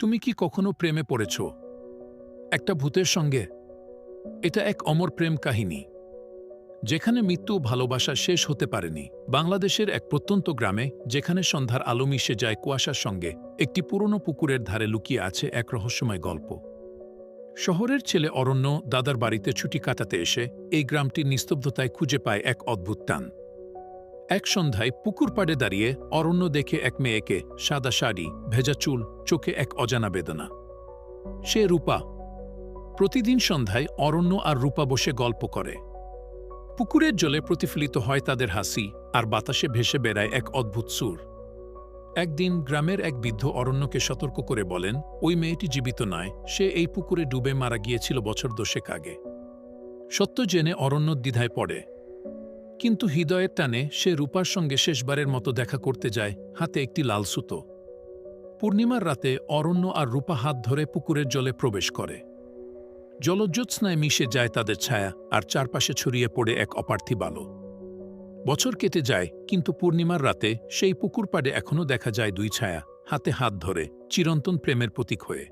তুমি কি কখনো প্রেমে পড়েছ? একটা ভূতের সঙ্গে, এটা এক অমর প্রেম কাহিনী, যেখানে মৃত্যু ভালোবাসা শেষ হতে পারেনি। বাংলাদেশের এক প্রত্যন্ত গ্রামে, যেখানে সন্ধ্যার আলো মিশে যায় কুয়াশার সঙ্গে, একটি পুরনো পুকুরের ধারে লুকিয়ে আছে এক রহস্যময় গল্প। শহরের ছেলে অরণ্য দাদার বাড়িতে ছুটি কাটাতে এসে, এই গ্রামটির নিস্তব্ধতায় খুঁজে পায় এক অদ্ভুত টান। এক সন্ধ্যায় পুকুর পাড়ে দাঁড়িয়ে অরণ্য দেখে এক মেয়েকে সাদা শাড়ি, ভেজা চুল, চোখে এক অজানা বেদনা। সে রূপা। প্রতিদিন সন্ধ্যায় অরণ্য আর রূপা বসে গল্প করে। পুকুরের জলে প্রতিফলিত হয় তাদের হাসি আর বাতাসে ভেসে বেড়ায় এক অদ্ভুত সুর। একদিন গ্রামের এক বৃদ্ধ অরণ্যকে সতর্ক করে বলেন, ওই মেয়েটি জীবিত নয়, সে এই পুকুরে ডুবে মারা গিয়েছিল বছর দশেক আগে। সত্য জেনে অরণ্য দ্বিধায় পড়ে। কিন্তু হৃদয়ের টানে সে রূপার সঙ্গে শেষবারের মতো দেখা করতে যায় হাতে একটি লাল সুতো। পূর্ণিমার রাতে অরণ্য আর রূপা হাত ধরে পুকুরের জলে প্রবেশ করে। জলজ্যোৎস্নায় মিশে যায় তাদের ছায়া আর চারপাশে ছড়িয়ে পড়ে এক অপার্থিব আলো বছর কেটে যায়, কিন্তু পূর্ণিমার রাতে সেই পুকুর পাড়ে এখনও দেখা যায় দুই ছায়া, হাতে হাত ধরে, চিরন্তন প্রেমের প্রতীক হয়ে।